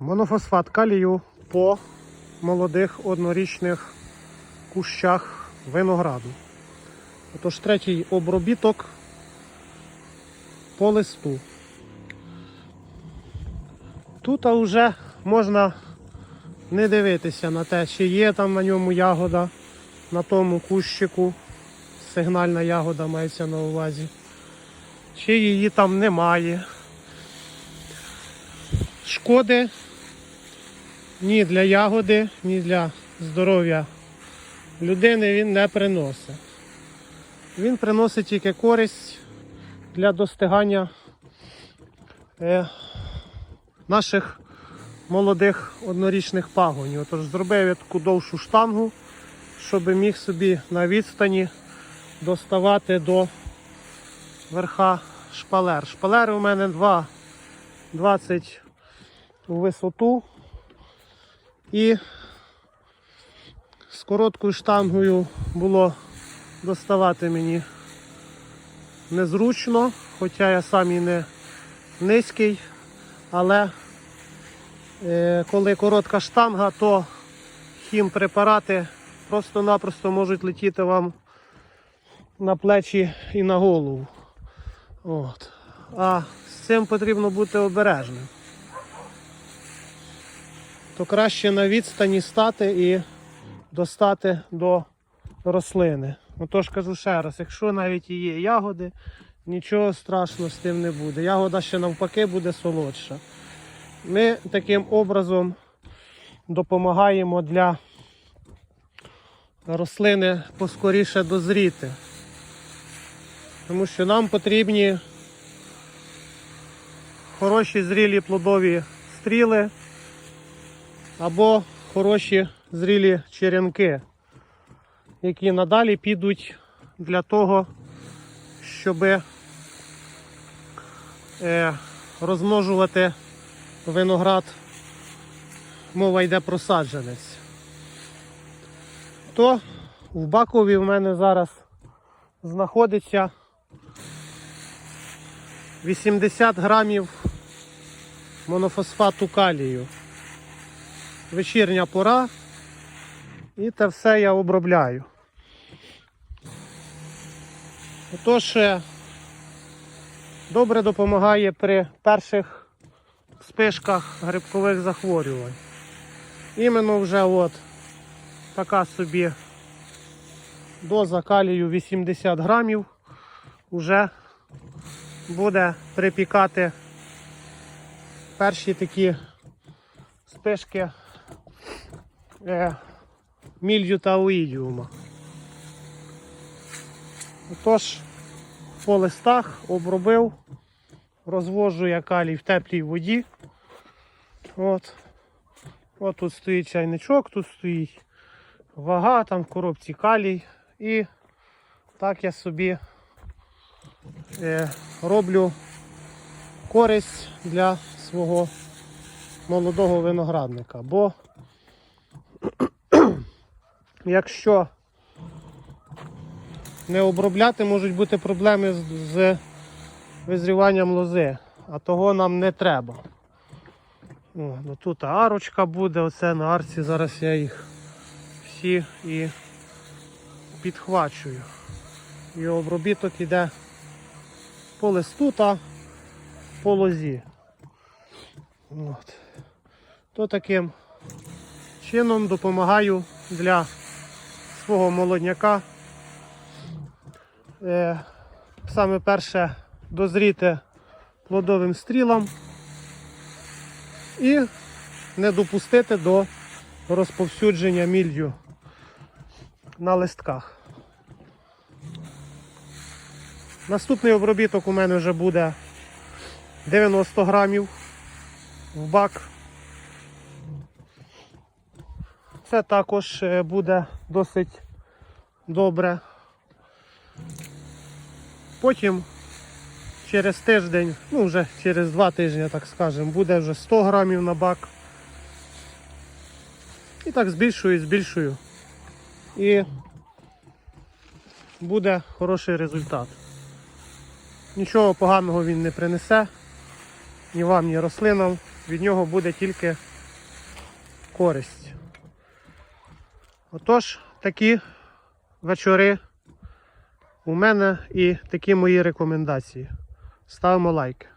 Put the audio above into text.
Монофосфат калію по молодих однорічних кущах винограду. Отож, третій обробіток по листу. Тут вже можна не дивитися на те, чи є там на ньому ягода, на тому кущику. Сигнальна ягода мається на увазі. Чи її там немає. Шкоди ні для ягоди, ні для здоров'я людини він не приносить. Він приносить тільки користь для достигання е, наших молодих однорічних пагонів. Отож зробив я таку довшу штангу, щоб міг собі на відстані доставати до верха шпалер. Шпалери у мене 2, 20 у висоту. І з короткою штангою було доставати мені незручно, хоча я сам і не низький, але е, коли коротка штанга, то хімпрепарати просто-напросто можуть летіти вам на плечі і на голову. От. А з цим потрібно бути обережним. То краще на відстані стати і достати до рослини. Отож кажу ще раз, якщо навіть є ягоди, нічого страшного з тим не буде. Ягода ще навпаки буде солодша. Ми таким образом допомагаємо для рослини поскоріше дозріти. Тому що нам потрібні хороші зрілі плодові стріли або хороші зрілі черенки, які надалі підуть для того, щоб е, розмножувати виноград, мова йде про саджанець. То в бакові в мене зараз знаходиться 80 грамів монофосфату калію. Вечірня пора. І те все я обробляю. Отож, е, добре допомагає при перших спишках грибкових захворювань. Іменно вже от така собі доза калію 80 грамів вже буде припікати перші такі спишки е, мілью та оїдіума. Отож, по листах обробив, розвожу я калій в теплій воді. От. От тут стоїть чайничок, тут стоїть вага, там в коробці калій. І так я собі е, роблю користь для свого молодого виноградника. Бо якщо не обробляти, можуть бути проблеми з, з визріванням лози, а того нам не треба. О, ну тут арочка буде, оце на арці зараз я їх всі і підхвачую. І обробіток іде по листу та по лозі. От. То таким чином допомагаю для свого молодняка. Е, саме перше дозріти плодовим стрілам і не допустити до розповсюдження мілью на листках. Наступний обробіток у мене вже буде 90 грамів в бак. Це також е, буде досить добре. Потім через тиждень, ну вже через два тижні, так скажемо, буде вже 100 грамів на бак. І так збільшую, збільшую. І буде хороший результат. Нічого поганого він не принесе ні вам, ні рослинам. від нього буде тільки користь. Отож, такі вечори у мене і такі мої рекомендації. Ставимо лайк.